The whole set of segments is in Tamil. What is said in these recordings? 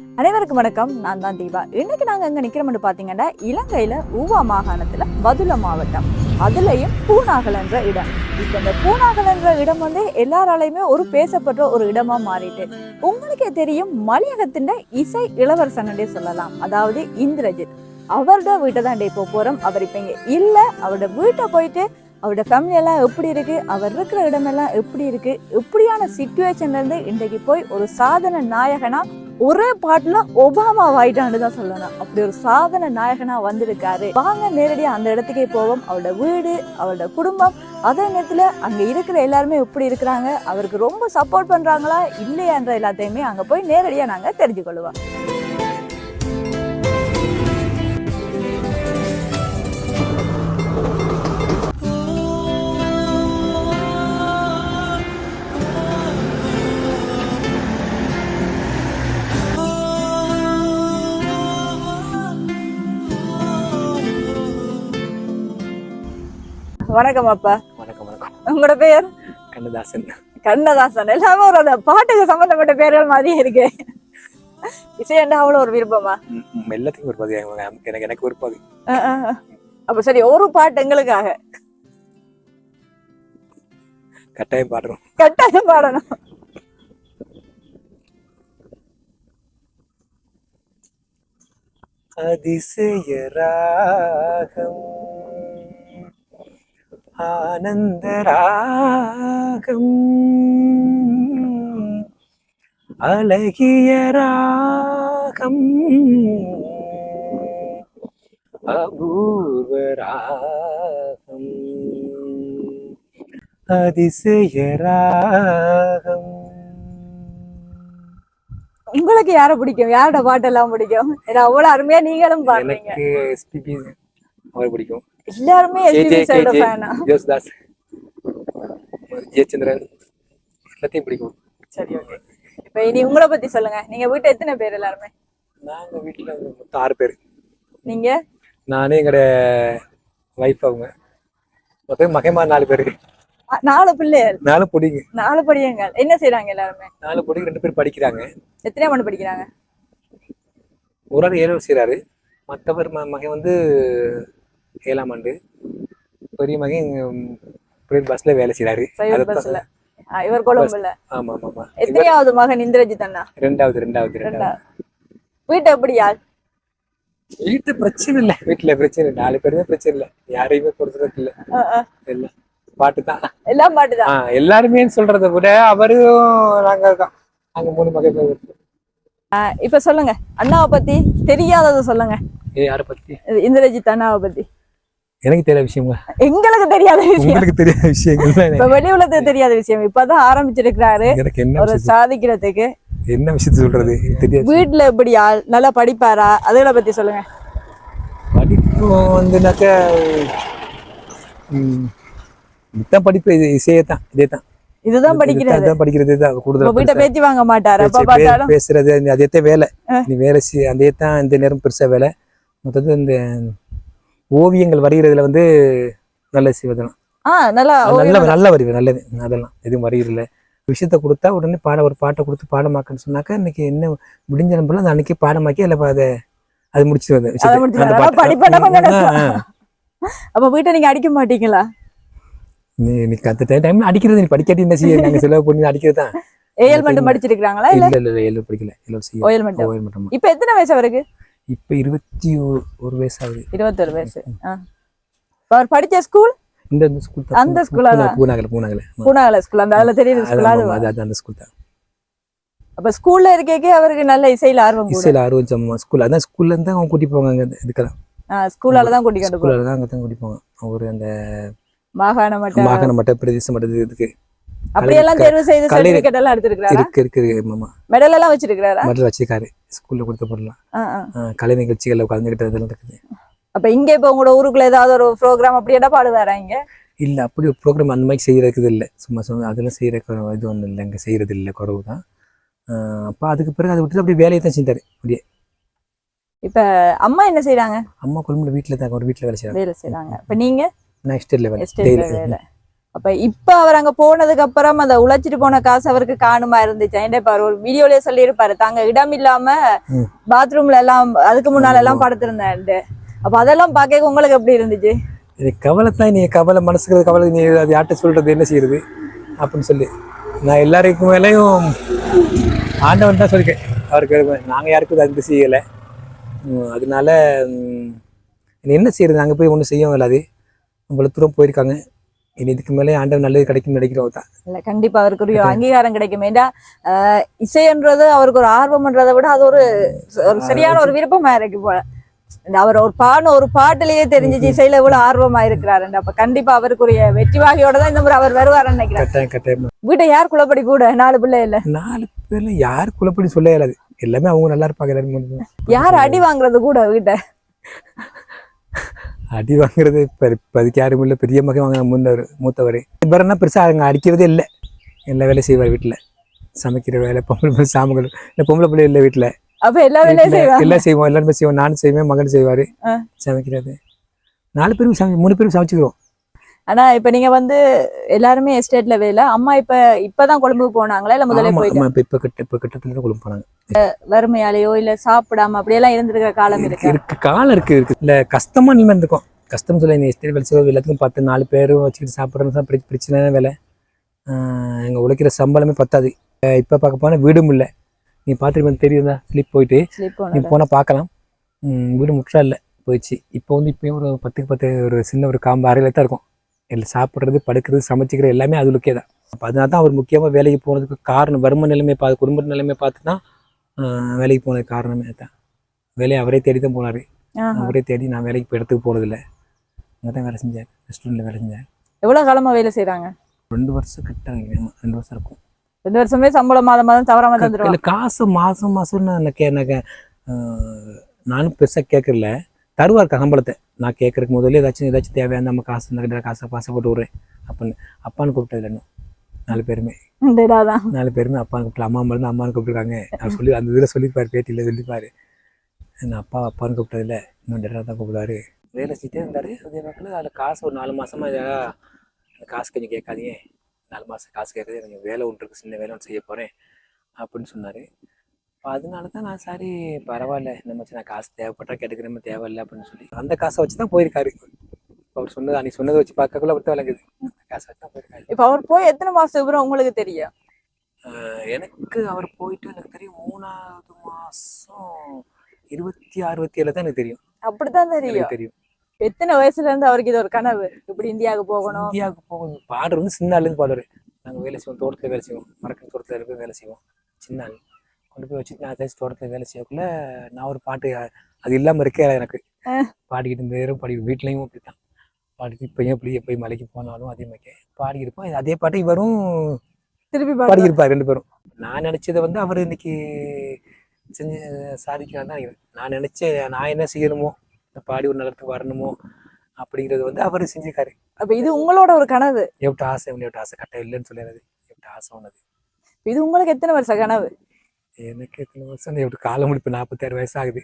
அனைவருக்கும் வணக்கம். நான் தான் தீபா. இன்னைக்கு நாங்க எங்க நிக்கிறோம்னு பாத்தீங்கன்னா இலங்கையில ஊவா மாகாணத்துல பதுல மாவட்டம். அதுலயும் பூநாகல் என்ற இடம். இப்ப இந்த பூநாகல் என்ற இடம் வந்து எல்லாராலையுமே ஒரு பேசப்படுற ஒரு இடமா மாறிட்டு உங்களுக்கே தெரியும் மலையகத்தின் இசை இளவரசனே சொல்லலாம். அதாவது இந்திரஜித். அவரோட வீட்டை தான் இப்போ போறோம். அவர் இப்ப இங்க இல்ல. அவரோட வீட்டை போயிட்டு அவரோட ஃபேமிலி எல்லாம் எப்படி இருக்கு? அவர் இருக்கிற இடமெல்லாம் எப்படி இருக்கு? எப்படியான சுச்சுவேஷன்ல இருந்து இன்றைக்கு போய் ஒரு சாதன நாயகனா ஒரே பாட்டுல ஒபாமா ஆயிட்டான்னு தான் சொல்லணும். அப்படி ஒரு சாதன நாயகனா வந்திருக்காரு. வாங்க நேரடியா அந்த இடத்துக்கே போவோம். அவரோட வீடு அவரோட குடும்பம். அதே நேரத்துல அங்க இருக்கிற எல்லாருமே எப்படி இருக்கிறாங்க? அவருக்கு ரொம்ப சப்போர்ட் பண்றாங்களா? இல்லையான்ற எல்லாத்தையுமே அங்க போய் நேரடியா நாங்க தெரிஞ்சு கொள்வோம் வணக்கம் அப்பா. வணக்கம் வணக்கம். உங்களோட பேர்? கண்ணதாசன். கண்ணதாசன். எல்லாமே ஒரு அந்த பாட்டுக்கு சம்பந்தப்பட்ட பேர்கள் மாதிரியே இருக்கு. இசையண்டா அவ்வளவு ஒரு விருப்பமா? எல்லாத்துக்கும் பதிவு எனக்கு எனக்கு அஹ். அப்ப சரி ஒரு பாட்டு எங்களுக்காக. கட்டாயம் பாடுறோம். கட்டாயம் பாடணும். அதிசய ராகம். ஆனந்த ராகம் அழகிய ராகம். அபூர்வ ராகம். அதிசய ராகம். உங்களுக்கு யார பிடிக்கும்? யாரோட பாட்டெல்லாம் பிடிக்கும்? ஏன்னா அவ்வளவு அருமையா நீங்களும் பாடுறீங்க. எனக்கு எஸ்பிபி அவர் பிடிக்கும். எல்லாருமே ஜெயச்சந்திரன். எல்லாத்தையும் பிடிக்கும். சரி ஓகே இப்ப இனி உங்களை பத்தி சொல்லுங்க. நீங்க வீட்டுல எத்தனை பேர் எல்லாருமே? நாங்க வீட்டுல மொத்தம் ஆறு பேர். நீங்க? நானே எங்களோட ஒய்ஃப் அவங்க. மொத்தம் மகைமா நாலு பேர். நாலு பிள்ளைகள். நாலு பொடிங்க. நாலு படியங்கள். என்ன செய்றாங்க எல்லாருமே? நாலு பொடிங்க ரெண்டு பேர் படிக்கிறாங்க. எத்தனை மணி படிக்கிறாங்க? ஒரு ஆள் ஏழு செய்கிறாரு மற்றவர் மகன் வந்து ஏழாம் ஆண்டு பெரிய மகன் பிரைவேட் பஸ்ல வேலை பஸ்ல இவர் கொழும்புல. ஆமா ஆமா. ஆமா. எத்தனையாவது மகன் இந்திரஜித் அண்ணா? ரெண்டாவது ரெண்டாவது ரெண்டாவது. ரெண்டா வீட்டை எப்படி யார்? வீட்டு பிரச்சனை இல்லை. வீட்டுல பிரச்சனை இல்லை. நாலு பேருமே பிரச்சனை இல்லை. யாரையுமே பொறுத்துறது இல்லை. எல்லாம் பாட்டு தான் எல்லாம் பாட்டுதான். எல்லாருமே சொல்றதை விட அவரும் நாங்க தான். நாங்க மூணு மகன் பேர் இப்ப சொல்லுங்க. அண்ணாவை பத்தி தெரியாததை சொல்லுங்க. ஏ யாரை பத்தி? இந்திரஜித் அண்ணாவை பத்தி. எனக்கு தெரியாத விஷயங்க எங்களுக்கு தெரியாத விஷயம். உங்களுக்கு தெரியாத விஷயங்கள் இப்ப வெளி உலகத்துக்கு தெரியாத விஷயம். இப்பதான் ஆரம்பிச்சிருக்கிறாரு. எனக்கு என்ன ஒரு சாதிக்கிறதுக்கு. என்ன விஷயத்த சொல்றது? தெரியாது. வீட்டுல எப்படி ஆள் நல்லா படிப்பாரா? அதுகளை பத்தி சொல்லுங்க. படிப்பு வந்துனாக்க மித்த படிப்பு. இது இசையே தான் இதே தான் இதுதான் படிக்கிறது. தான் படிக்கிறது தான் கூடுதல் வீட்டை பேச்சு வாங்க மாட்டாரு. அப்ப பார்த்தாலும் பேசுறது அந்த- அதே வேலை நீ வேலை அதே தான் இந்த நேரம் பெருசா வேலை. மொத்தத்தில் இந்த ஓவியங்கள் வரைகிறதுல வந்து நல்ல ஆஹ் நல்லா நல்ல நல்ல வரிவு நல்லது. அதெல்லாம் எதுவும் வரைகிறதில்ல விஷயத்த கொடுத்தா உடனே பாட ஒரு பாட்டை கொடுத்து பாடமாக்கன்னு சொன்னாக்கா இன்னைக்கு என்ன முடிஞ்ச நம்பலாம் அந்த அன்னைக்கு பாடமாக்கி அதில் அதை அது முடிச்சு வந்து. அப்ப வீட்டை நீங்க அடிக்க மாட்டீங்களா? நீ நீ அந்த டைம்ல அடிக்கிறது நீ படிக்காட்டி என்ன செய்ய? நாங்க செலவு பண்ணி அடிக்கிறது தான். ஏஎல் மட்டும் படிச்சிருக்காங்களா இல்ல? இல்ல இல்ல இல்ல எல்லாம் படிக்கல. மட்டும் ஓயல் மட்டும் இப்ப எத்தனை வயசு அவருக்கு? இப்ப இருபத்தி ஒரு- வயசு ஆகுது இருபத்தொரு வயசு. அவர் படிச்ச ஸ்கூல் இந்த இந்த ஸ்கூல் அந்த ஆ தான்? பூனாகல பூனாகல. பூனாகல ஸ்கூல் அந்த அதுல தெரியுது ஸ்கூல் அது அந்த ஸ்கூல் தான். அப்ப ஸ்கூல்ல இருக்கே அவருக்கு நல்ல இசையில ஆர்வம் இசையில ஆர்வம் ஸ்கூல் அதான் ஸ்கூல்ல இருந்து அவங்க கூட்டி போவாங்க இதுக்கெல்லாம். ஸ்கூலால தான் கூட்டி ஸ்கூல்ல தான் அங்க தான் கூட்டி போவாங்க. ஒரு அந்த மாகாண மட்டம் மாகாண மட்ட பிரதேச மட்டது இதுக்கு அப்படியெல்லாம் தேர்வு செய்து சர்டிபிகேட் எல்லாம் எடுத்திருக்காரா இருக்கு இருக்கு மாமா. மெடல் எல்லாம் வச்சிருக்காரா மட்டில் வச்சிருக்காரு. ஸ்கூல்ல கொடுத்த. ஆ, கலை நிகழ்ச்சிகள்ல கலந்துக்கிட்டது இதெல்லாம் இருக்குது. அப்ப இங்க இப்ப உங்களோட ஊருக்குள்ள ஏதாவது ஒரு ப்ரோக்ராம் அப்படி என்ன பாடுவாரா இங்க? இல்ல அப்படி ஒரு ப்ரோக்ராம் அந்த மாதிரி செய்யறதுக்கு இல்லை. சும்மா சும்மா அதெல்லாம் செய்யற இது ஒன்றும் இல்லை. அங்கே செய்யறது இல்லை குறவு தான். அப்போ அதுக்கு பிறகு அதை விட்டு அப்படியே வேலையை தான் செஞ்சாரு அப்படியே. இப்ப அம்மா என்ன செய்றாங்க? அம்மா கொழும்புல வீட்டில் தான் ஒரு வீட்டில் வேலை செய்யறாங்க வேலை செய்றாங்க. இப்ப நீங்க? நான் எஸ்டேட்ல வேலை அப்ப இப்ப அவர் அங்க போனதுக்கு அப்புறம் அந்த உழைச்சிட்டு போன காசு அவருக்கு காணுமா இருந்துச்சு. ஏன்டா இப்ப ஒரு வீடியோலயே சொல்லியிருப்பாரு. தாங்க இடம் இல்லாம. பாத்ரூம்ல எல்லாம் அதுக்கு முன்னால எல்லாம் படுத்திருந்தேன் அப்ப அதெல்லாம் பாக்க உங்களுக்கு எப்படி இருந்துச்சு? இது கவலை தான் நீ கவலை மனசுக்கு கவலை நீ அது யார்கிட்ட சொல்றது என்ன செய்யறது அப்படின்னு சொல்லி. நான் எல்லாருக்கும் மேலேயும் ஆண்டவன் தான் சொல்லிருக்கேன் அவருக்கு நாங்கள் யாருக்கும் அது செய்யலை. அதனால என்ன செய்யறது நாங்கள் போய் ஒன்றும் செய்யவும் இல்லாது. இவ்வளோ தூரம் போயிருக்காங்க. இனி இதுக்கு மேலே ஆண்டவன் நல்லது கிடைக்கும் நினைக்கிறோம் தான் இல்ல கண்டிப்பா அவருக்கு ஒரு அங்கீகாரம் கிடைக்கும். ஆஹ் இசைன்றது அவருக்கு ஒரு ஆர்வம்ன்றதை விட அது ஒரு ஒரு சரியான ஒரு விருப்பமா இருக்கு போல. அவர் ஒரு பாடின ஒரு பாட்டுலயே தெரிஞ்சிச்சு இசையில எவ்வளவு ஆர்வமா இருக்கிறாரு. அப்ப கண்டிப்பா அவருக்குரிய வெற்றி வாகையோட தான் இந்த முறை அவர் வருவாருன்னு நினைக்கிறேன். வீட்டை யார் குளப்படி கூட? நாலு பிள்ளை இல்ல. நாலு பேர்ல யார் குழப்படி சொல்ல இயலாது எல்லாமே அவங்க நல்லா இருப்பாங்க எல்லாரும். யார் அடி வாங்குறது கூட வீட்டை? அடி வாங்குறது இப்போ இப்போ அதுக்கு யாரும் இல்லை பெரிய மகன் வாங்க முன்னவர் மூத்தவர் இவரென்னா பெருசாக அவங்க அடிக்கிறதே இல்லை எல்லா வேலையும் செய்வார் வீட்டில் சமைக்கிற வேலை பொம்பளை பிள்ளை சாமங்கள் இல்லை பொம்பளை பிள்ளை இல்லை வீட்டில் அப்ப எல்லா வேலையும் எல்லாம் செய்வோம் எல்லாருமே செய்வோம் நானும் செய்வேன் மகன் செய்வார். சமைக்கிறது நாலு பேரும் சமை மூணு பேரும் சமைச்சுக்கிறோம் ஆனா இப்ப நீங்க வந்து எல்லாருமே எஸ்டேட்ல வேலை அம்மா இப்ப இப்பதான் கொழும்புக்கு போனாங்களா இல்ல முதல்ல போயிட்டு இப்போ கிட்ட இப்போ கிட்டத்தில் கொண்டு போனாங்க வறுமையாலேயோ இல்ல சாப்பிடாம அப்படியெல்லாம் இருந்திருக்கிற காலம் இருக்கு இருக்கு? காலம் இருக்கு இருக்கு. இல்லை கஷ்டமா நிலைமை இருந்திருக்கும் கஷ்டம் சொல்ல நீ எஸ்டேட் வேலை செய்வோம் எல்லாத்துக்கும் பத்து நாலு பேரும் வச்சுக்கிட்டு சாப்பிட்றது தான் பிரச்ச- பிரச்சனையான வேலை. எங்கள் உழைக்கிற சம்பளமே பத்தாது. இப்போ பார்க்க போனால் வீடும் இல்லை. நீ பார்த்துட்டு தெரியுதா? ஸ்லிப் போயிட்டு. நீ போனால் பார்க்கலாம். வீடு முற்றா இல்லை போயிடுச்சு. இப்போ வந்து இப்போயும் ஒரு பத்துக்கு பத்து ஒரு சின்ன ஒரு காம்பு அறையில் தான் இருக்கும். எல்லாம் சாப்பிட்றது படுக்கிறது சமைச்சிக்கிறது எல்லாமே அதுலுக்கே தான். அப்போ அதனால தான் அவர் முக்கியமாக வேலைக்கு போனதுக்கு காரணம் வரும நிலைமை பார்த்து குடும்ப நிலைமை பார்த்து தான் வேலைக்கு போனதுக்கு காரணமே தான் வேலையை அவரே தேடி தான் போனார் அவரே தேடி நான் வேலைக்கு இப்போ இடத்துக்கு போனதில்ல அங்கே தான் வேலை செஞ்சார். ரெஸ்டாரண்ட்டில் வேலை செஞ்சார். எவ்வளவு காலமா வேலை செய்றாங்க? ரெண்டு வருஷம் கிட்ட ஆமா, ரெண்டு வருஷம் இருக்கும். ரெண்டு வருஷமே சம்பளம் மாதம் மாதம் தவறாம தந்துருவாங்க. இல்லை காசு மாதம் மாதம் எனக்கு ஆஹ், நானும் பெருசாக கேட்கல தருவார் சம்பளத்தை. நான் கேட்கறதுக்கு முதல்ல ஏதாச்சும் ஏதாச்சும் தேவையான நம்ம காசு இந்த காசை பாசை போட்டு விட்றேன். அப்படின்னு அப்பான்னு கூப்பிட்டது இன்னும். நாலு பேருமே. நாலு பேருமே அப்பான்னு கூப்பிட்டு அம்மா மருந்து அம்மான்னு கூப்பிட்டுருக்காங்க. அவர் சொல்லி அந்த இதில் சொல்லிப்பார் பேட்டியில் சொல்லிப்பார் நான் அப்பா அப்பான்னு கூப்பிட்டதில்ல. இன்னும் டேட்டா தான் கூப்பிடுவாரு. வேலை செஞ்சுட்டே இருந்தார். அதே பக்கத்தில் அதில் காசு ஒரு நாலு மாசமா இதா? அந்த காசு கொஞ்சம் கேட்காதீங்க. நாலு மாதம் காசு கேட்குறது கொஞ்சம் வேலை ஒன்று இருக்கு. சின்ன வேலை ஒன்று செய்ய போகிறேன் அப்படின்னு சொன்னார். இப்போ அதனால தான் நான் சரி பரவாயில்ல. இந்த மாதிரி நான் காசு தேவைப்பட்டா கேட்டுக்கிற மாதிரி தேவையில்லை அப்படின்னு சொல்லி. அந்த காசை வச்சு தான் போயிருக்காரு. அவர் சொன்னது அன்னைக்கு சொன்னதை வச்சு பார்க்கக்குள்ள அப்படி தான் விளங்குது. அந்த காசை வச்சு தான் போயிருக்காரு இப்ப அவர் போய் எத்தனை மாசத்துக்கு அப்புறம் உங்களுக்கு தெரியும் எனக்கு அவர் போயிட்டு எனக்கு தெரியும் மூணாவது மாசம் இருபத்தி ஆறு இருபத்தி ஏழு தான் எனக்கு தெரியும். அப்படித்தான் தெரியும். தெரியும். எத்தனை வயசுல இருந்து அவருக்கு இது ஒரு கனவு? இப்படி இந்தியாவுக்கு போகணும்? இந்தியாவுக்கு போகணும். பாடுறது வந்து சின்ன ஆளுலேருந்து பாடுவார். நாங்கள் வேலை செய்வோம் தோட்டத்தில் வேலை செய்வோம். மரக்கன் தோட்டத்தில் இருக்க வேலை செய்வோம். சின்ன ஆள். கொண்டு போய் வச்சுட்டு நான் ஏதாச்சும் தோட்டத்தில் வேலை செய்யக்குள்ள நான் ஒரு பாட்டு அது இல்லாமல் இருக்கே எனக்கு. பாடிக்கிட்டு இந்த நேரம் பாடி வீட்லேயும் அப்படி தான் பாடிட்டு இப்போயும் எப்படி எப்போ மலைக்கு போனாலும் அதே மாதிரி பாடிக்கிருப்போம் அதே பாட்டு இவரும் திருப்பி. பாடியிருப்பார் ரெண்டு பேரும். நான் நினைச்சதை வந்து அவர் இன்னைக்கு செஞ்சு சாதிக்கிறான்னு தான். நான் நினைச்ச நான் என்ன செய்யணுமோ பாடி ஒரு நிலத்துக்கு வரணுமோ அப்படிங்கிறது வந்து அவர் செஞ்சிருக்காரு. அப்ப இது உங்களோட ஒரு கனவு. எவ்வளோ ஆசை எவ்வளோ ஆசை கட்ட இல்லைன்னு சொல்லிடுறது எவ்வளோ ஆசை உனது. இது உங்களுக்கு எத்தனை வருஷ கனவு? எனக்கு எத்தனை வருஷம் எவ்வளோ காலம் முடிப்பு நாற்பத்தாறு வயசு ஆகுது.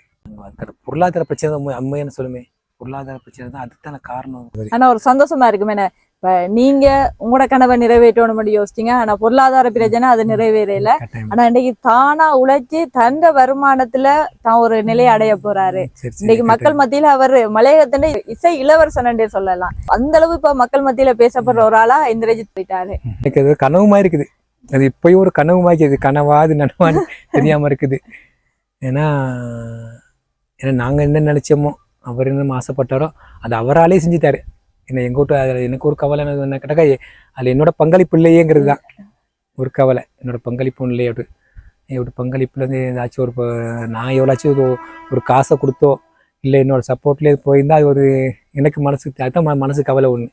பொருளாதார பிரச்சனை தான் உண்மையான சொல்லுமே. பொருளாதார பிரச்சனை தான் அதுதான காரணம். ஆனா ஒரு சந்தோஷமா இருக்கும் இப்ப நீங்க உங்களோட கனவை நிறைவேற்றணும் யோசிச்சீங்க. ஆனா பொருளாதார பிரச்சனை அது நிறைவேறல. ஆனா இன்னைக்கு தானா உழைச்சு தந்த வருமானத்துல தான் ஒரு நிலையை அடைய போறாரு. இன்னைக்கு மக்கள் மத்தியில அவர் மலையகத்தின் இசை இளவரசன் சொல்லலாம். அந்த அளவு இப்ப மக்கள் மத்தியில பேசப்படுற ஒரு ஆளா இந்திரஜித் போயிட்டாரு. எனக்கு அது கனவுமா இருக்குது. அது இப்பயும் ஒரு கனவுமா இருக்குது. கனவா அது நனவான்னு தெரியாம இருக்குது. ஏன்னா ஏன்னா நாங்க என்ன நினைச்சோமோ அவர் என்ன ஆசைப்பட்டாரோ அது அவராலே செஞ்சுட்டாரு. என்ன எங்கள் வீட்டு அதில் எனக்கு ஒரு கவலை என்ன- என்ன அதில் அதுல என்னோட பங்களிப்பு இல்லையேங்கிறது தான். ஒரு கவலை என்னோட பங்களிப்பு இல்லையே அப்படி என்னோட பங்களிப்புலேருந்து ஏதாச்சும் ஒரு நான் எவ்வளோச்சும் ஒரு காசை கொடுத்தோ இல்லை என்னோட சப்போர்ட்லேயே போயிருந்தால் அது ஒரு எனக்கு மனசுக்கு அதுதான் மனசு கவலை ஒன்று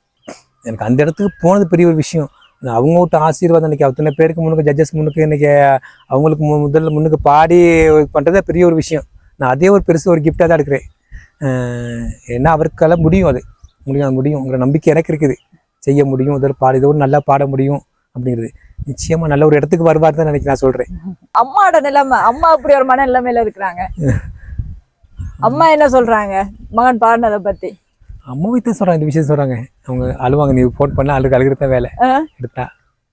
எனக்கு அந்த இடத்துக்கு போனது பெரிய ஒரு விஷயம். அவங்க விட்டு ஆசீர்வாதம் இன்றைக்கி அத்தனை பேருக்கு முன்னுக்கு ஜட்ஜஸ் முன்னுக்கு இன்னைக்கு அவங்களுக்கு மு- முதல்ல முன்னுக்கு பாடி பண்ணுறதே பெரிய ஒரு விஷயம். நான் அதே ஒரு பெருசு ஒரு கிஃப்டாக தான் எடுக்கிறேன். ஏன்னா அவருக்கெல்லாம் முடியும் அது? முடியும். முடியுங்கிற நம்பிக்கை எனக்கு இருக்குது. செய்ய முடியும் இதில் பாட இதோடு நல்லா பாட முடியும் அப்படிங்கிறது. நிச்சயமா நல்ல ஒரு இடத்துக்கு வருவார் தான் நினைக்கிறேன் நான் சொல்றேன். அம்மாவோட நிலைமை அம்மா அப்படி ஒரு மன நிலைமையில இருக்கிறாங்க. அம்மா என்ன சொல்றாங்க? மகன் பாடினதை பத்தி. அம்மா வீட்டு சொல்கிறாங்க இந்த விஷயம் சொல்கிறாங்க அவங்க அழுவாங்க நீ ஃபோன் பண்ணால் அழுகு அழுகிறத வேலை. எடுத்தா.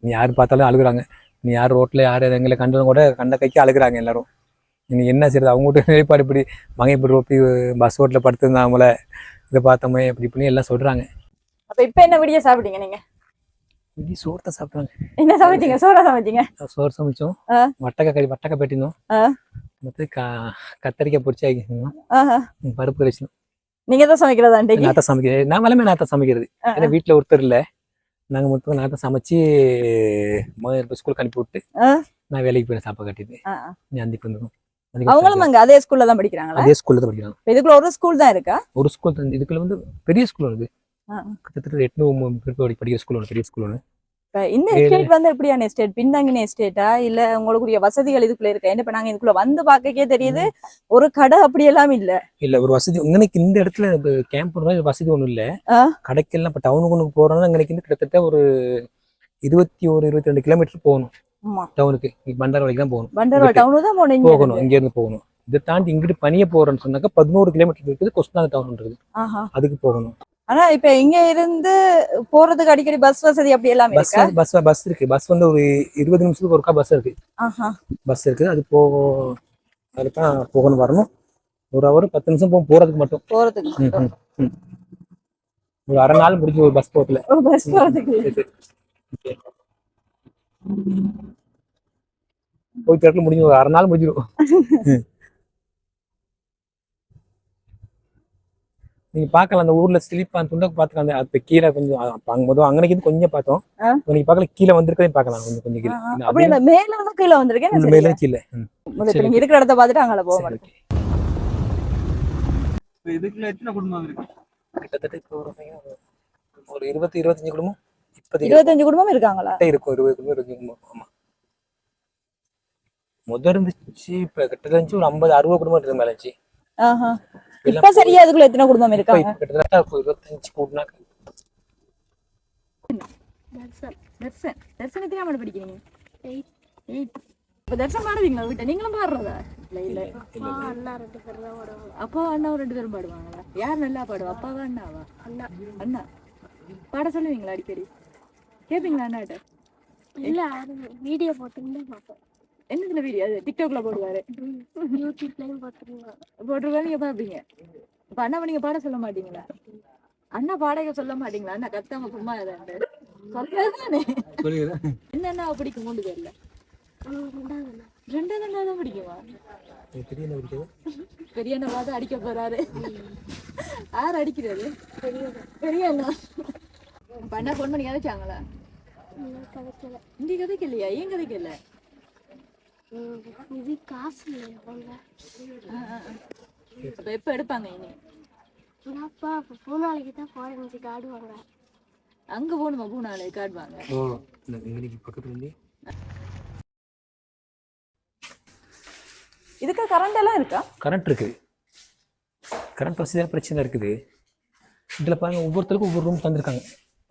நீ யார் பார்த்தாலும் அழுகுறாங்க. நீ யார் ரோட்டில் யார் எங்களை கண்டதும் கூட கண்ட கைக்கு அழுகுறாங்க எல்லாரும். நீ என்ன செய்யறது அவங்க வீட்டு நிலைப்பாடு இப்படி மகன் இப்படி ரோப்பி பஸ் ரோட்டில் படுத்திருந்தாமல இதை பார்த்தோமே இப்படி இப்படின்னு எல்லாம் சொல்கிறாங்க அப்ப இப்ப என்ன விடிய சாப்பிட்டீங்க நீங்க? இப்படி சோறு தான் சாப்பிட்றாங்க என்ன சமைச்சீங்க? சோறா சமைச்சீங்க? சோறு சமைச்சோம். ஆ. வட்டக்காய் கறி வட்டக்காய் பெட்டினோம். மற்ற கா கத்தரிக்காய் பொரிச்சு ஆக்கிக்கணும் ஆஹா. பருப்பு கழிச்சணும் நீங்க தான் சமைக்கிறதா அன்றைக்கு நாத்தா சமைக்கிறது நான் நாத்தா சமைக்கிறது. ஏன்னா வீட்டில் ஒருத்தர் இல்லை. நாங்கள் மொத்தம் நாத்தா சமைச்சு மகன் ஸ்கூலுக்கு அனுப்பி விட்டு. நான் வேலைக்கு போய் சாப்பாடு கட்டிட்டு அந்திக்கு வந்துடும் அவங்களும் அங்க அதே ஸ்கூல்ல தான் படிக்கிறாங்களா? அதே ஸ்கூல்ல தான் படிக்கிறாங்க. இதுக்குள்ள ஒரு ஸ்கூல் தான் இருக்கா? ஒரு ஸ்கூல் தான். இதுக்குள்ள வந்து பெரிய ஸ்கூல் ஆ. கிட்டத்தட்ட எட்நூறு பேர் படி- படிக்கிற ஸ்கூல் ஒன்று பெரிய ஸ்கூல் ஒன்று இந்த. எஸ்டேட் வந்து எப்படியான எஸ்டேட் பின்தங்கின எஸ்டேட்டா இல்ல உங்களுக்குரிய வசதிகள் இதுக்குள்ள இருக்கா? ஏன்னா இப்ப நாங்க இதுக்குள்ள வந்து பாக்கக்கே தெரியுது ஒரு கடை அப்படி எல்லாம் இல்ல. இல்ல ஒரு வசதி இன்னைக்கு இந்த இடத்துல கேம்ப் வசதி ஒன்றும் இல்லை. கடைக்கெல்லாம் இப்போ டவுனுக்கு ஒன்று இன்னைக்கு வந்து கிட்டத்தட்ட ஒரு இருபத்தி ஒரு இருபத்தி ரெண்டு கிலோமீட்டர் போகணும். டவுனுக்கு பண்டார வரைக்கும் தான் போகணும். பண்டர்வா இருக்கு. டவுனு தான் போனீங்க போகணும் இங்கேருந்து போகணும். இதை தாண்டி இங்கிட்டு பனிய போறோம்னு சொன்னாக்கா பதினோரு கிலோமீட்டர் இருக்குது கொஸ்டினாங்க டவுன் இருக்குது. அதுக்கு போகணும். ஆனா இப்ப இங்க இருந்து போறதுக்கு அடிக்கடி பஸ் வசதி அப்படி எல்லாம் பஸ் இருக்கா? பஸ் பஸ் இருக்கு. பஸ் வந்து ஒரு இருபது நிமிஷத்துக்கு ஒருக்கா பஸ் இருக்கு. ஆஹா. பஸ் இருக்குது. அது போ அதுக்கு தான் போகணும் வரணும். ஒரு ஹவர் பத்து நிமிஷம் போகும் போறதுக்கு மட்டும். போறதுக்கு. ஒரு அரை நாள் முடிஞ்சு ஒரு பஸ் போகல பஸ் போறதுக்கு. போய் திரட்டில் முடிஞ்சு ஒரு அரை நாள் முடிஞ்சிடும் நீங்க பார்க்கலாம் அந்த ஊர்ல அந்த துண்டக்கு பார்த்துக்கலாம் அந்த அப்ப கீழே கொஞ்சம் அங்க அங்கனைக்கு கொஞ்சம் பார்த்தோம். நீங்க பார்க்கல கீழே வந்திருக்கதையும் பார்க்கலாம் கொஞ்சம் கொஞ்சம் கீழே. அப்படி அப்படியே இல்ல மேல இருந்து கீழே வந்திருக்கேன் மேல கீழே. நீங்க இருக்கிற இடத்த பார்த்துட்டு அங்கே போக மாட்டேன். இதுக்குள்ள எத்தனை குடும்பம் இருக்கு? கிட்டத்தட்ட இப்போ ஒரு ஒரு இருபத்தி இருபத்தஞ்சு குடும்பம். இப்போதைக்கு இருபத்தஞ்சு குடும்பம் இருக்காங்களா? இருக்கும் இருபது குடும்பம் இருக்கு ஆமா. முதல் இருந்துச்சு இப்ப கிட்டத்தட்ட இருந்துச்சு ஒரு ஐம்பது அறுபது குடும்பம் இருக்கு மேல இருந்துச்சு. இப்ப சரியா அதுக்குள்ள எத்தனை குடும்பம் இருக்காங்க? கிட்டத்தட்ட இருபத்தஞ்சு கூட்டினா தர்சன் தர்சன் எத்தனை ஆண்டு படிக்கிறீங்க? இப்போ தர்சன் பாடுவீங்களா வீட்டை? நீங்களும் பாடுறதா? இல்லை இல்லை. அண்ணா ரெண்டு பேரும் தான் ஓடுவாங்க அப்பா அண்ணாவும் ரெண்டு பேரும் பாடுவாங்களா? யார் நல்லா பாடுவா? அப்பாவா அண்ணாவா? அண்ணா. அண்ணா. பாட சொல்லுவீங்களா அடிக்கடி? கேட்பீங்களா அண்ணாட்ட இல்ல வீடியோ போட்டுருந்து பார்ப்போம் என்னதுல வீடியோ அது டிக்டாக்ல போடுவாரு யூடியூப்லயும் போட்டுருந்தோம் போட்டுருவா நீங்க பாப்பீங்க இப்ப அண்ணா நீங்க பாட சொல்ல மாட்டீங்களா? அண்ணா பாடக சொல்ல மாட்டீங்களா? அண்ணா கத்தாம சும்மா இதாண்டு சொல்லதானே என்னன்னா பிடிக்கும் மூணு பேர்ல? ரெண்டாவது அண்ணா. தான் பிடிக்குமா? பெரிய அண்ணா பார்த்து அடிக்க போறாரு. யார் அடிக்கிறது? பெரிய அண்ணா. இப்ப அண்ணா ஃபோன் பண்ணி கதைச்சாங்களா இங்க கதைக்கலையா? ஏன் கதைக்கல? இது காசு இல்லை அவங்க? அப்ப எப்ப எடுப்பாங்க இனி? அப்பா பூனாளைக்கு தான் ஃபாரன்சிக் ஆடுவாங்க அங்க போகணுமா? இந்த எங்களுக்கு பக்கத்துல இருந்து இதுக்கு கரண்ட் எல்லாம் இருக்கா? கரண்ட் இருக்குது கரண்ட் வசதியாக பிரச்சனை இருக்குது. இதில் பாருங்க ஒவ்வொருத்தருக்கும் ஒவ்வொரு ரூம் தந்திருக்காங்க.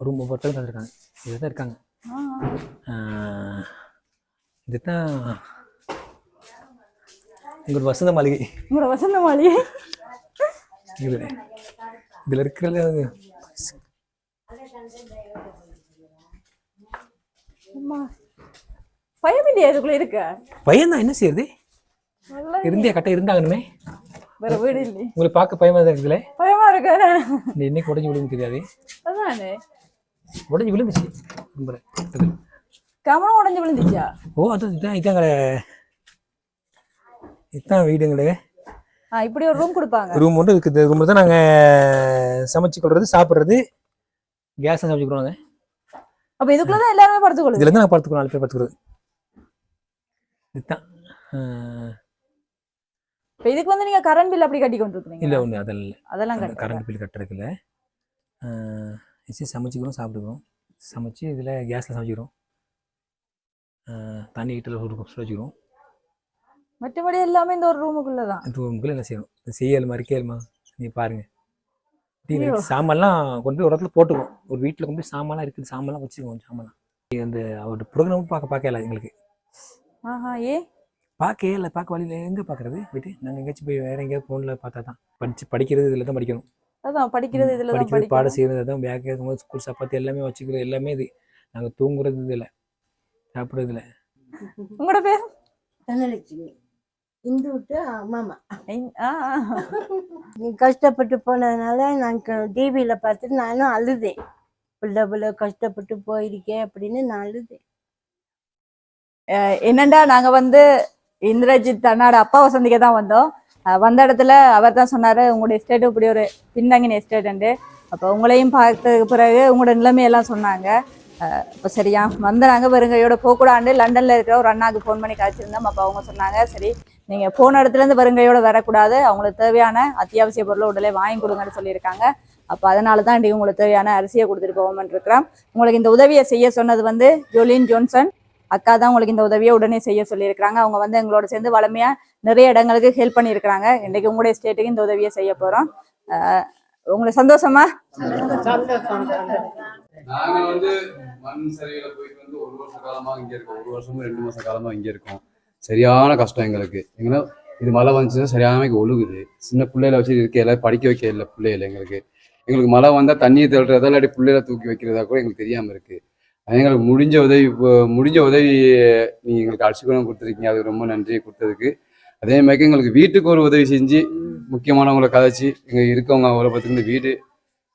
ரூம் ஒவ்வொருத்தருக்கும் தந்திருக்காங்க. இதில் தான் இருக்காங்க. இதுதான் ஒரு வசந்த மாளிகை. உங்களோட வசந்த மாளிகை. இதில் இதில் இருக்கிறது அம்மா பயம் இல்லையா இதுக்குள்ள இருக்க? பையன் தான் என்ன செய்யுது இருந்தே கட்ட இருந்தாங்கன்னு வேற வீடு இல்லை உங்களை பார்க்க பயமா தான் இருக்குதுல்ல பயமா இருக்கு. இந்த என்னைக்கு உடஞ்சி விழுந்து தெரியாது. அதானே? உடஞ்சி விழுந்துச்சு. கமலம் உடஞ்சு விழுந்துச்சா? ஓ அது இதான் இதாங்க இதுதான் வீடுங்களே. ஆ இப்படி ஒரு ரூம் கொடுப்பாங்க. ரூம் ஒன்று இருக்குது. ரூமில் தான் நாங்கள் சமைச்சு கொள்றது சாப்பிட்றது கேஸ் சமைச்சுக்கிறோங்க அப்ப இதுக்குள்ளதான் எல்லாருமே படுத்துக்கொள்ளுது இதில் தான் நாங்கள் பார்த்துக்கிறோம் நாலு பேர் பார்த்துக்கிறது இதுதான். இப்ப இதுக்கு வந்து நீங்க கரண்ட் பில் அப்படி கட்டி கொண்டு இருக்கீங்க இல்லை ஒன்று அதெல்லாம் இல்லை. அதெல்லாம் கரண்ட் பில் கட்டுறதுல சரி சமைச்சிக்கிறோம் சாப்பிட்டுக்கிறோம் சமைச்சு இதில் கேஸில் சமைச்சிக்கிறோம். தண்ணி ஹீட்டில் சுட வச்சுக்கிறோம். மற்றபடி எல்லாமே இந்த ஒரு ரூமுக்குள்ளதான் இது உங்களை என்ன செய்யணும்? இது செய்யலுமா இருக்கேலுமா நீ பாருங்க. டீ ஐயோ. சாமான்லாம் கொண்டு போய் ஒரு இடத்துல போட்டுக்குவோம். ஒரு வீட்டில் கொண்டு போய் சாமான்லாம் இருக்குது. சாமான்லாம் வச்சுக்குவோம் சாமான்லாம். அந்த அவரோட ப்ரோக்ராமும் பார்க்க பார்க்கல எங்களுக்கு. ஆஹா ஏ? பார்க்கவே இல்லை. பார்க்க வழியில் எங்கே பார்க்குறது? வீட்டு? நாங்கள் எங்கேயாச்சும் போய் வேறு எங்கேயாவது ஃபோனில் பார்த்தா தான் படிச்சு படிக்கிறது இதில் தான் படிக்கணும். அதான் படிக்கிறது இதுல தான் படிக்கிறது பாடம் செய்யறது அதான் பேக் இருக்கும்போது ஸ்கூல் சப்பாத்தி எல்லாமே வச்சுக்கிறது எல்லாமே இது. நாங்கள் தூங்குறது இதில். சாப்பிட்றதுல உங்களோட பேர்? தனலட்சுமி. இந்து விட்டு மாமா. நீ கஷ்டப்பட்டு போனதுனால நான் டிவியில் பார்த்துட்டு நானும் அழுதேன். பிள்ளை பிள்ளை கஷ்டப்பட்டு போயிருக்கேன் அப்படின்னு நான் அழுதேன். என்னண்டா நாங்க வந்து இந்திரஜித் அண்ணாட அப்பாவை சந்திக்க தான் வந்தோம். வந்த இடத்துல அவர் தான் சொன்னார் உங்களுடைய எஸ்டேட் இப்படி ஒரு பின்தங்கின எஸ்டேட்டுண்டு அப்போ உங்களையும் பார்த்ததுக்கு பிறகு உங்களோட நிலைமையெல்லாம் சொன்னாங்க. இப்போ சரியா வந்தாங்க வருங்கையோட போகக்கூடாண்டு லண்டனில் இருக்கிற ஒரு அண்ணாவுக்கு ஃபோன் பண்ணி காய்ச்சிருந்தோம் அப்போ அவங்க சொன்னாங்க சரி நீங்கள் போன இடத்துலேருந்து வருங்கையோட வரக்கூடாது. அவங்களுக்கு தேவையான அத்தியாவசிய பொருளை உடலே வாங்கி கொடுங்கன்னு சொல்லியிருக்காங்க. அப்போ அதனால தான் இன்றைக்கு உங்களுக்கு தேவையான அரிசியை கொடுத்துட்டு போவோம்னு இருக்கிறோம். உங்களுக்கு இந்த உதவியை செய்ய சொன்னது வந்து ஜோலின் ஜோன்சன். அக்கா தான் உங்களுக்கு இந்த உதவியை உடனே செய்ய சொல்லியிருக்கிறாங்க. அவங்க வந்து எங்களோட சேர்ந்து வளமையா நிறைய இடங்களுக்கு ஹெல்ப் பண்ணியிருக்கிறாங்க. இன்னைக்கு உங்களுடைய ஸ்டேட்டுக்கு இந்த உதவியை செய்ய போறோம். உங்களை உங்களுக்கு சந்தோஷமா? நாங்க வந்து மண் சரியில போயிட்டு வந்து ஒரு வருஷ காலமா இங்க இருக்கோம். ஒரு வருஷமும் ரெண்டு மாச காலமா இங்க இருக்கோம். சரியான கஷ்டம் எங்களுக்கு. எங்கன்னா இது மழை வந்துச்சுன்னா சரியான ஒழுகுது. சின்ன பிள்ளைகளை வச்சு இருக்க எல்லாம் படிக்க வைக்க இல்லை பிள்ளைகள் எங்களுக்கு. எங்களுக்கு மழை வந்தா தண்ணியை தள்ளுறதா இல்லாட்டி பிள்ளைகளை தூக்கி வைக்கிறதா கூட எங்களுக்கு தெரியாம இருக்கு. எங்களுக்கு முடிஞ்ச உதவி முடிஞ்ச உதவி நீங்க எங்களுக்கு அரிசிக்குணம் கொடுத்துருக்கீங்க. அது ரொம்ப நன்றி கொடுத்ததுக்கு. அதே மாதிரி எங்களுக்கு வீட்டுக்கு ஒரு உதவி செஞ்சு முக்கியமானவங்களை கதைச்சு இங்க இருக்கவங்க அவங்கள பார்த்துக்கிட்டு வீடு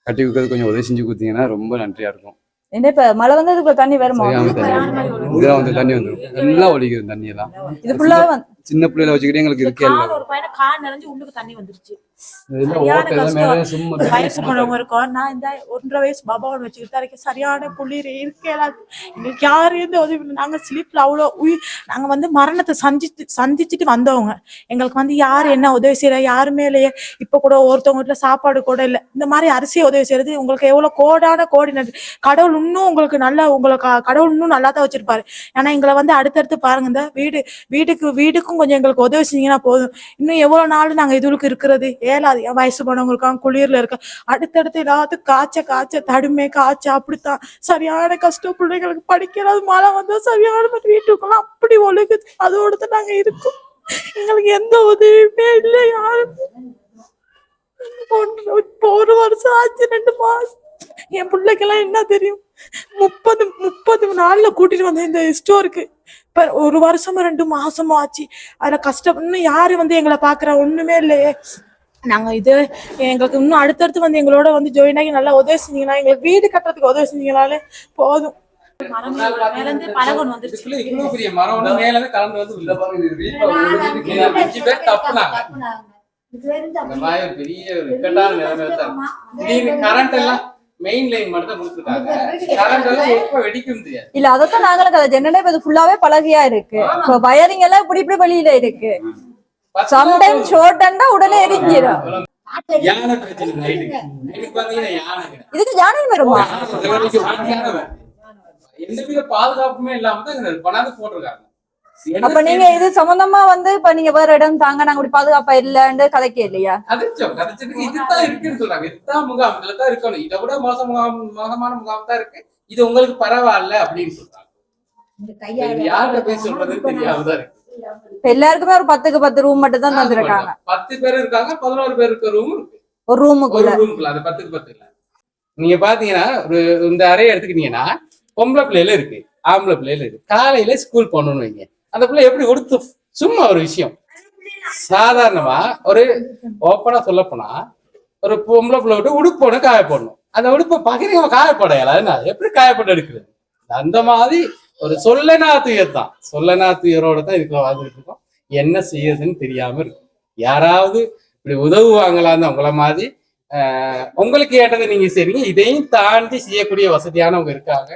கட்டி கொடுக்கறது கொஞ்சம் உதவி செஞ்சு கொடுத்தீங்கன்னா ரொம்ப நன்றியா இருக்கும். என்ன இப்ப மழை வந்ததுக்கு தண்ணி வருமா இதெல்லாம் வந்து தண்ணி வந்துடும் எல்லாம் ஒழிக்குது தண்ணி எல்லாம் இது ஃபுல்லாவே வந்து சின்ன பிள்ளைல வச்சுக்கிட்டு எங்களுக்கு இருக்கே இல்லை. ஒரு பையனை கால் நிறைஞ்சு உள்ளுக்கு தண்ணி வந்துருச்சு. வயசு போனவங்க இருக்கோம். நான் இந்த ஒன்றரை வயசு பாபாவோட வச்சுக்கிட்டு இருக்கேன். சரியான குளிர் இருக்கேன் எங்களுக்கு எந்த உதவி நாங்க ஸ்லீப்ல அவ்வளோ உயிர் நாங்க வந்து மரணத்தை சந்திச்சு சந்திச்சுட்டு வந்தவங்க. எங்களுக்கு வந்து யார் என்ன உதவி செய்யற யாருமே இல்லையே. இப்ப கூட ஒருத்தவங்க வீட்டுல சாப்பாடு கூட இல்லை. இந்த மாதிரி அரிசியை உதவி செய்யறது உங்களுக்கு எவ்வளவு கோடான கோடி கடவுள் இன்னும் உங்களுக்கு நல்லா உங்களுக்கு கடவுள் இன்னும் நல்லா தான் வச்சிருப்பாரு. ஏன்னா எங்களை வந்து அடுத்தடுத்து பாருங்க இந்த வீடு வீட்டுக்கு வீட்டுக்கும் கொஞ்சம் எங்களுக்கு உதவி செஞ்சீங்கன்னா போதும். இன்னும் எவ்வளவு நாள் நாங்க இதுகளுக்கு இருக்கிறது? ஏழாது என் வயசு போனவங்க இருக்காங்க குளிர்ல இருக்க அடுத்தடுத்து ஏதாவது காய்ச்ச காய்ச்ச தடுமை காய்ச்ச அப்படித்தான். சரியான கஷ்டம் பிள்ளைங்களுக்கு படிக்கிறது மழை வந்தா சரியான மாதிரி வீட்டுக்குள்ள அப்படி ஒழுகுது. அதோட தான் நாங்க இருக்கோம். எங்களுக்கு எந்த உதவியுமே இல்லை யாருமே. இப்போ ஒரு வருஷம் ஆச்சு ரெண்டு மாசம். என் பிள்ளைக்கெல்லாம் என்ன தெரியும்? முப்பது முப்பது நாள்ல கூட்டிட்டு வந்தேன் இந்த ஸ்டோருக்கு. இப்ப ஒரு வருஷமும் ரெண்டு மாசமும் ஆச்சு. அதுல கஷ்டம் இன்னும் யாரு வந்து எங்களை பாக்குறா? ஒண்ணுமே இல்லையே. நாங்க இது எங்களுக்கு இன்னும் அடுத்தடுத்து வந்து எங்களோட வந்து ஜாயின் ஆகி நல்லா உதவி செஞ்சீங்கன்னா எங்களுக்கு வீடு கட்டுறதுக்கு உதவி செஞ்சீங்கனாலே போதும். பெரிய கரண்ட் எல்லாம் மெயின் லைன் மட்டும் தான் கொடுத்துருக்காங்க இல்ல அதைத்தான் நாங்களும் கதை ஜெனரேட் இப்ப இது ஃபுல்லாவே பலகையா இருக்கு. இப்போ வயரிங் எல்லாம் இப்படி இப்படி வெளியில இருக்கு. சம்டைம் ஷோர்ட் உடனே எரிஞ்சிடும் பாத்தீங்கன்னா யானை இதுக்கு வருமா? யானை வருது. எந்தவித பாதுகாப்புமே இல்லாம தான் போட்டிருக்காங்க. அப்ப நீங்க இது சம்பந்தமா வந்து இப்ப நீங்க வேற இடம் தாங்க நாங்க இப்படி பாதுகாப்பா இல்லன்னு கதைக்க இல்லையா கதைச்சோம் கதைச்சதுக்கு இதுதான் இருக்குன்னு சொல்றாங்க. இதுதான் முகாம் இதுல தான் இருக்கணும். இதை விட மோசம் முகாம் மோசமான முகாம் தான் இருக்கு. இது உங்களுக்கு பரவாயில்ல அப்படின்னு சொல்றாங்க. யார்கிட்ட போய் சொல்றதுன்னு தெரியாம தான் இருக்கு. எல்லாருக்குமே ஒரு பத்துக்கு பத்து ரூம் மட்டும் தான். தந்திருக்காங்க பத்து பேர் இருக்காங்க பதினோரு பேர் இருக்க ரூம் இருக்கு. ஒரு ஒரு ரூமுக்குள்ள ரூம்குள்ள அது பத்துக்கு பத்து இல்ல. நீங்க பாத்தீங்கன்னா ஒரு இந்த அறையை எடுத்துக்கிட்டீங்கன்னா பொம்பளை பிள்ளைல இருக்கு ஆம்பளை பிள்ளைல இருக்கு. காலையில ஸ்கூல் போகணும்னு வைங்க. அந்த பிள்ளை எப்படி உடுத்து சும்மா ஒரு விஷயம். சாதாரணமா ஒரு ஓப்பனா சொல்ல போனா ஒரு பொம்பளை பிள்ளை விட்டு உடுப்பு ஒண்ணு காய போடணும் அந்த உடுப்பை பகிரங்க காயப்படையல என்ன எப்படி காயப்பட்டு எடுக்கிறது? அந்த மாதிரி ஒரு சொல்லனா துயர் தான். சொல்லனா துயரோட தான் இதுக்கு வாழ்ந்துட்டு இருக்கோம். என்ன செய்யறதுன்னு தெரியாம இருக்கும். யாராவது இப்படி உதவுவாங்களான்னு உங்கள மாதிரி உங்களுக்கு கேட்டதை நீங்க செய்றீங்க. இதையும் தாண்டி செய்யக்கூடிய வசதியானவங்க இருக்காங்க.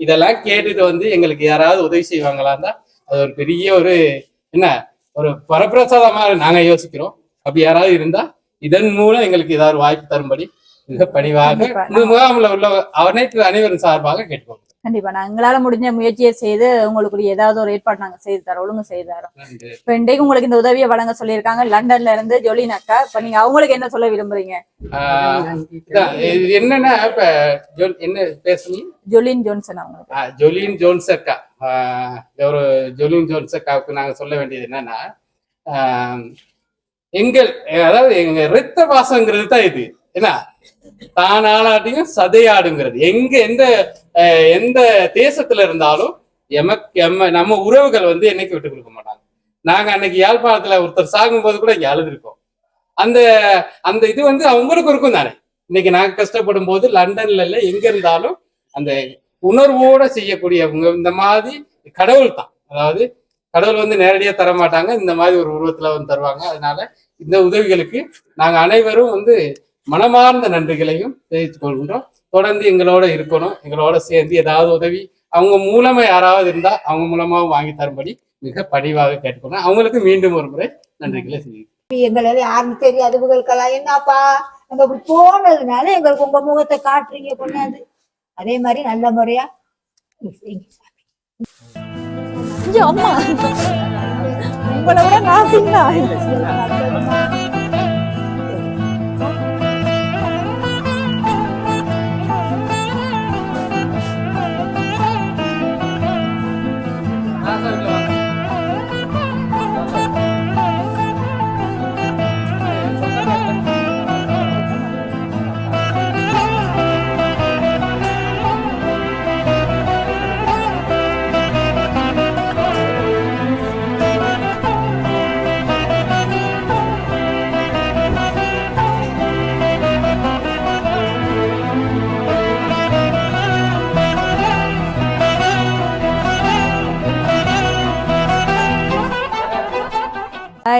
இதெல்லாம் கேட்டுட்டு வந்து எங்களுக்கு யாராவது உதவி செய்வாங்களான்னு தான் அது ஒரு பெரிய ஒரு என்ன ஒரு வரப்பிரசாதமா நாங்க யோசிக்கிறோம். அப்படி யாராவது இருந்தா இதன் மூலம் எங்களுக்கு ஏதாவது வாய்ப்பு தரும்படி மிக பணிவாக முகாமில் உள்ள அனைத்து அனைவரும் சார்பாக கேட்டுக்கோங்க கண்டிப்பா. நாங்க எங்களால முடிஞ்ச முயற்சியை செய்து உங்களுக்கு ஏதாவது ஒரு ஏற்பாடு நாங்க செய்து தரோம் ஒழுங்கு செய்து தரோம். இப்ப இன்றைக்கு உங்களுக்கு இந்த உதவியை வழங்க சொல்லியிருக்காங்க. லண்டன்ல இருந்து ஜொலின் அக்கா. இப்ப நீங்க அவங்களுக்கு என்ன சொல்ல விரும்புறீங்க? என்னன்னா இப்ப என்ன பேசுனீங்க? ஜொலின் ஜோன்சன் ஆஹ் ஜொலின் ஜோன்ஸ் அக்கா. ஒரு ஜொலின் ஜோன்ஸ் அக்காவுக்கு நாங்க சொல்ல வேண்டியது என்னன்னா எங்கள் அதாவது எங்க இரத்த பாசங்கிறது தான் இது. என்ன? தானாலாட்டியும் சதையாடுங்கிறது. எங்க எந்த எந்த தேசத்துல இருந்தாலும் எமக்கு எம்ம நம்ம உறவுகள் வந்து என்னைக்கு விட்டு கொடுக்க மாட்டாங்க. நாங்க அன்னைக்கு யாழ்ப்பாணத்துல ஒருத்தர் சாகும்போது கூட இங்க அழுதுருக்கோம். அந்த அந்த இது வந்து அவங்களுக்கு இருக்கும் தானே. இன்னைக்கு நாங்க கஷ்டப்படும் போது லண்டன்ல இல்ல எங்க இருந்தாலும் அந்த உணர்வோட செய்யக்கூடியவங்க இந்த மாதிரி கடவுள் தான். அதாவது கடவுள் வந்து நேரடியா தர மாட்டாங்க இந்த மாதிரி ஒரு உருவத்துல வந்து தருவாங்க. அதனால இந்த உதவிகளுக்கு நாங்க அனைவரும் வந்து மனமார்ந்த நன்றிகளையும் தெரிவித்துக் கொள்கின்றோம். தொடர்ந்து எங்களோட இருக்கணும் எங்களோட சேர்ந்து ஏதாவது உதவி அவங்க மூலமா யாராவது இருந்தா அவங்க மூலமா வாங்கி தரும்படி மிக பணிவாக கேட்டுக்கொள்றேன் அவங்களுக்கு மீண்டும் ஒரு முறை நன்றிகளை தெரிவிக்கிறேன் எங்களால யாருக்கும் தெரியாது இவங்களுக்கெல்லாம் என்னப்பா? அங்க அப்படி போனதுனால எங்களுக்கு உங்க முகத்தை காட்டுறீங்க கொண்டாந்து அதே. மாதிரி நல்ல முறையா அம்மா. உங்களை விட நான்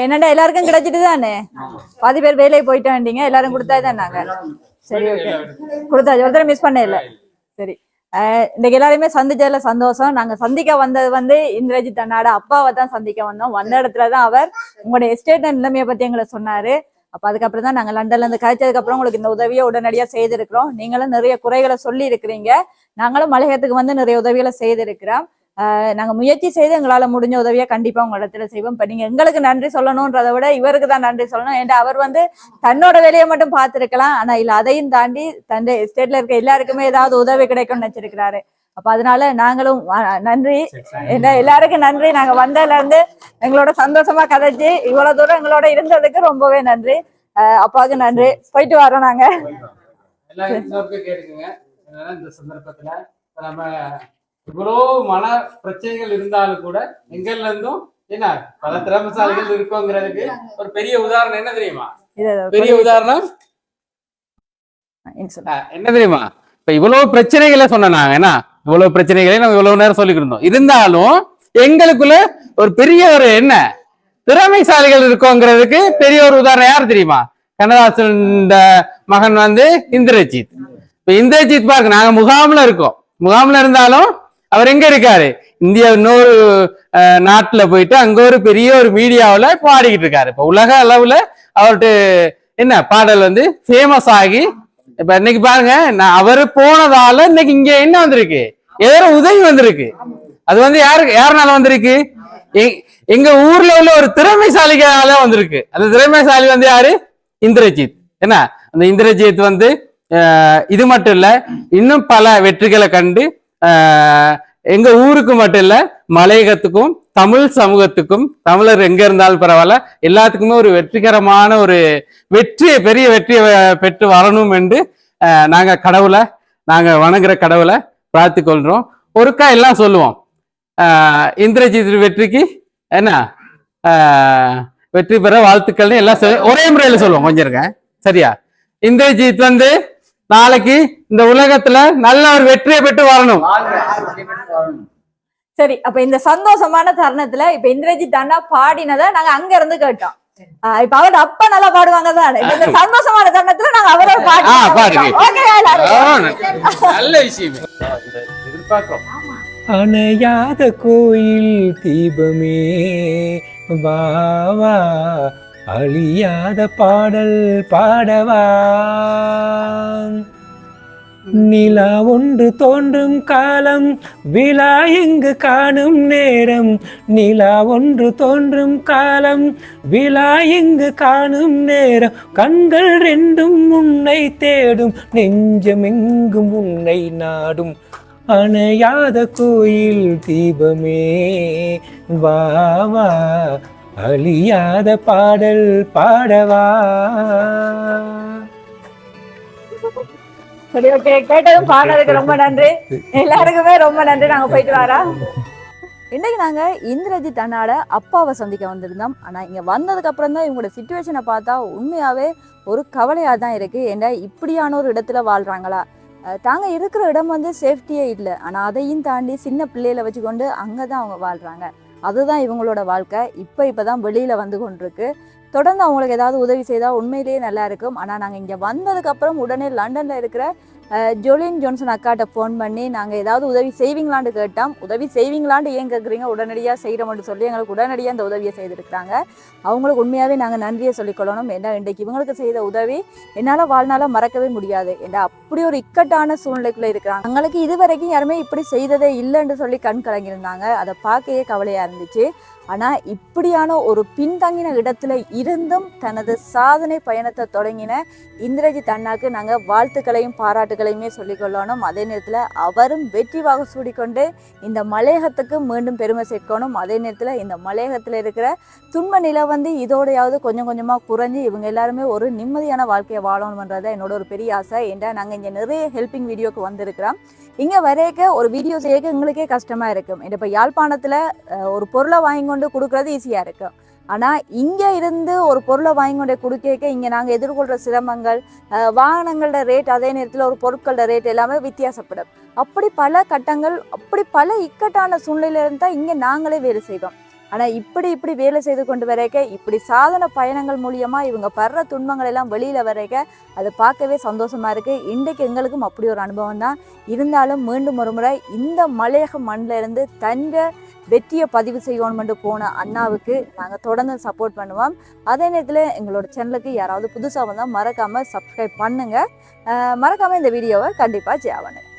என்னடா எல்லாருக்கும் கிடைச்சிட்டு தானே பாதி பேர் வேலைக்கு போயிட்டு வந்தீங்க எல்லாரும் கொடுத்தா தான் நாங்க. சரி ஓகே கொடுத்தாச்சு. ஒருத்தர் மிஸ் பண்ண இல்ல சரி. ஆஹ் இன்னைக்கு எல்லாருமே சந்திச்சதுல சந்தோஷம். நாங்க சந்திக்க வந்தது வந்து இந்திரஜித் அண்ணாட அப்பாவை தான் சந்திக்க வந்தோம். வந்த இடத்துல தான் அவர் உங்களுடைய எஸ்டேட் நிலைமையை பத்தி எங்களை சொன்னாரு. அப்ப அதுக்கப்புறம் தான் நாங்க லண்டன்ல இருந்து கழிச்சதுக்கு அப்புறம் உங்களுக்கு இந்த உதவியை உடனடியா செய்திருக்கிறோம். நீங்களும் நிறைய குறைகளை சொல்லி இருக்கிறீங்க நாங்களும் மலையகத்துக்கு வந்து நிறைய உதவிகளை செய்திருக்கிறோம். ஆஹ் நாங்க முயற்சி செய்து எங்களால முடிஞ்ச உதவியை கண்டிப்பா உங்க இடத்துல செய்வோம். இப்ப நீங்க எங்களுக்கு நன்றி சொல்லணுன்றதை விட இவருக்கு தான் நன்றி சொல்லணும். ஏன்னா அவர் வந்து தன்னோட வேலையை மட்டும் பார்த்துருக்கலாம். ஆனா இல்ல அதையும் தாண்டி தந்தை ஸ்டேட்ல இருக்க எல்லாருக்குமே ஏதாவது உதவி கிடைக்கும்னு நினைச்சிருக்கிறாரு. அப்ப அதனால நாங்களும் நன்றி. என்ன எல்லாருக்கும் நன்றி. நாங்க வந்ததுல இருந்து எங்களோட சந்தோஷமா கதைச்சு இவ்வளவு தூரம் எங்களோட இருந்ததுக்கு ரொம்பவே நன்றி. அப்பாவுக்கு நன்றி. போயிட்டு வரோம் நாங்க. இந்த சந்தர்ப்பத்துல நம்ம இவ்வளோ மன பிரச்சனைகள் இருந்தாலும் கூட எங்கள்ல இருந்தும் என்ன பல திறமசாலிகள் இருக்கோங்கிறதுக்கு ஒரு பெரிய உதாரணம் என்ன தெரியுமா? பெரிய உதாரணம்? என்ன தெரியுமா? இப்ப இவ்வளவு பிரச்சனைகளை சொன்ன நாங்க என்ன? இவ்வளவு பிரச்சனைகளை நம்ம இவ்வளவு நேரம் சொல்லிக்கிட்டு இருந்தோம் இருந்தாலும் எங்களுக்குள்ள ஒரு பெரிய ஒரு என்ன? திறமைசாலிகள் இருக்கோங்கிறதுக்கு பெரிய ஒரு உதாரணம் யார் தெரியுமா? கண்ணதாசன் மகன் வந்து இந்திரஜித். இப்ப இந்திரஜித் பாருங்க நாங்க முகாம்ல இருக்கோம். முகாம்ல இருந்தாலும் அவர் எங்க இருக்காரு? இந்தியா இன்னொரு நாட்டுல போயிட்டு அங்க ஒரு பெரிய ஒரு மீடியாவில பாடிக்கிட்டு இருக்காரு. இப்ப உலக அளவுல அவர்கிட்ட என்ன பாடல் வந்து ஃபேமஸ் ஆகி இப்ப இன்னைக்கு பாருங்க நான் அவர் போனதால இன்னைக்கு இங்க என்ன வந்திருக்கு? ஏதோ உதவி வந்திருக்கு. அது வந்து யாருக்கு யாருனால வந்திருக்கு? எங்க ஊர்ல உள்ள ஒரு திறமைசாலிகளால வந்திருக்கு. அந்த திறமைசாலி வந்து யாரு? இந்திரஜித். என்ன? அந்த இந்திரஜித் வந்து இது மட்டும் இல்ல இன்னும் பல வெற்றிகளை கண்டு எங்க ஊருக்கு மட்டும் இல்ல மலையகத்துக்கும் தமிழ் சமூகத்துக்கும் தமிழர் எங்க இருந்தாலும் பரவாயில்ல எல்லாத்துக்குமே ஒரு வெற்றிகரமான ஒரு வெற்றியை பெரிய வெற்றியை பெற்று வரணும் என்று நாங்க கடவுளை நாங்க வணங்குற கடவுளை பிரார்த்தி கொள்றோம். ஒருக்கா எல்லாம் சொல்லுவோம். இந்திரஜித் வெற்றிக்கு என்ன? வெற்றி பெற வாழ்த்துக்கள்னு எல்லாம் ஒரே முறையில சொல்லுவோம் கொஞ்சம் இருங்க. சரியா? இந்திரஜித் வந்து நாளைக்கு இந்த உலகத்துல நல்ல ஒரு வெற்றியை பெற்று வரணும் சரி அப்ப இந்த சந்தோஷமான தருணத்துல இப்ப இந்திரஜித் அண்ணா பாடினதை நாங்க அங்க இருந்து கேட்டோம். ஆஹ் இப்ப அவர் அப்பா நல்லா பாடுவாங்க தான்? இந்த சந்தோஷமான தருணத்துல நாங்க விஷயம். எதிர்பார்க்கிறோம் அணையாத கோயில் தீபமே. வாவா அழியாத பாடல் பாடவா? நிலா ஒன்று தோன்றும் காலம் விழா இங்கு காணும் நேரம்? நிலா ஒன்று தோன்றும் காலம் விழா இங்கு காணும் நேரம்? கண்கள் ரெண்டும் உன்னை தேடும் நெஞ்சமெங்கும் உன்னை நாடும். அணையாத கோயில் தீபமே வா வா. அழியாத பாடல் பாடவா? சரி ஓகே கேட்டதும் பாடுறதுக்கு ரொம்ப நன்றி. எல்லாருக்குமே ரொம்ப நன்றி. நாங்க போயிட்டு வரோம் இன்னைக்கு நாங்க இந்திரஜித் அண்ணாட அப்பாவை சந்திக்க வந்திருந்தோம். ஆனா இங்க வந்ததுக்கு அப்புறம் தான் இவங்களோட சுச்சுவேஷனை பார்த்தா உண்மையாவே ஒரு கவலையா தான் இருக்கு. ஏன்னா இப்படியான ஒரு இடத்துல வாழ்றாங்களா? அஹ் தாங்க இருக்கிற இடம் வந்து சேஃப்டியே இல்லை. ஆனா அதையும் தாண்டி சின்ன பிள்ளைகளை வச்சுக்கொண்டு அங்கதான் அவங்க வாழ்றாங்க. அதுதான் இவங்களோட வாழ்க்கை. இப்போ இப்போ தான் வெளியில் வந்து கொண்டிருக்கு. தொடர்ந்து அவங்களுக்கு ஏதாவது உதவி செய்தால் உண்மையிலேயே நல்லா இருக்கும். ஆனால் நாங்கள் இங்கே வந்ததுக்கப்புறம் உடனே லண்டனில் இருக்கிற ஜோலியன் ஜோன்சன் அக்காட்ட ஃபோன் பண்ணி நாங்கள் ஏதாவது உதவி செய்வீங்களான்னு கேட்டோம். உதவி செய்வீங்களான்னு ஏன் கேட்குறீங்க உடனடியாக செய்கிறோம்னு சொல்லி எங்களுக்கு உடனடியாக அந்த உதவியை செய்திருக்கிறாங்க. அவங்களுக்கு உண்மையாகவே நாங்கள் நன்றியை சொல்லிக்கொள்ளணும் ஏன்னா இன்றைக்கு இவங்களுக்கு செய்த உதவி என்னால் வாழ்நாள மறக்கவே முடியாது. ஏன்னா அப்படி ஒரு இக்கட்டான சூழ்நிலைக்குள்ளே இருக்கிறாங்க. எங்களுக்கு இது வரைக்கும் யாருமே இப்படி செய்ததே இல்லைன்னு சொல்லி கண் கலங்கியிருந்தாங்க. அதை பார்க்கவே கவலையாக இருந்துச்சு. ஆனால் இப்படியான ஒரு பின்தங்கின இடத்துல இருந்தும் தனது சாதனை பயணத்தை தொடங்கின இந்திரஜித் அண்ணாக்கு நாங்கள் வாழ்த்துக்களையும் பாராட்டுகளையுமே சொல்லிக்கொள்ளணும் அதே நேரத்தில் அவரும் வெற்றிவாக சூடிக்கொண்டு இந்த மலையகத்துக்கு மீண்டும் பெருமை சேர்க்கணும். அதே நேரத்தில் இந்த மலையகத்தில் இருக்கிற துன்ப நிலை வந்து இதோடையாவது கொஞ்சம் கொஞ்சமாக குறைஞ்சி இவங்க எல்லாருமே ஒரு நிம்மதியான வாழ்க்கையை வாழணுன்றதை என்னோட ஒரு பெரிய ஆசை. ஏன்டா நாங்கள் இங்கே நிறைய ஹெல்பிங் வீடியோக்கு வந்திருக்கிறோம். இங்கே வரைக்க ஒரு வீடியோ செய்ய எங்களுக்கே கஷ்டமாக இருக்கும். இப்போ யாழ்ப்பாணத்தில் ஒரு பொருளை வாங்கி கொண்டு கொடுக்கறது ஈஸியாக இருக்கும் ஆனால் இங்கே இருந்து ஒரு பொருளை வாங்கி கொண்டு கொடுக்க இங்கே நாங்கள் எதிர்கொள்கிற சிரமங்கள் வாகனங்களோட ரேட் அதே நேரத்தில் ஒரு பொருட்களோட ரேட் எல்லாமே வித்தியாசப்படும். அப்படி பல கட்டங்கள் அப்படி பல இக்கட்டான சூழ்நிலையில இருந்தால் இங்கே நாங்களே வேலை செய்வோம் ஆனால் இப்படி இப்படி வேலை செய்து கொண்டு வரைக்க இப்படி சாதன பயணங்கள் மூலியமா இவங்க படுற துன்பங்கள் எல்லாம் வெளியில் வரைக்க அது பார்க்கவே சந்தோஷமா இருக்கு. இன்றைக்கு எங்களுக்கும் அப்படி ஒரு அனுபவம் தான் இருந்தாலும் மீண்டும் ஒரு முறை இந்த மலையக மண்ணில் இருந்து தங்க வெற்றியை பதிவு செய்யணும்னு போன அண்ணாவுக்கு நாங்கள் தொடர்ந்து சப்போர்ட் பண்ணுவோம். அதே நேரத்தில் எங்களோட சேனலுக்கு யாராவது புதுசாக வந்தால் மறக்காமல் சப்ஸ்கிரைப் பண்ணுங்கள் மறக்காமல் இந்த வீடியோவை கண்டிப்பாக ஜே பண்ணுங்கள்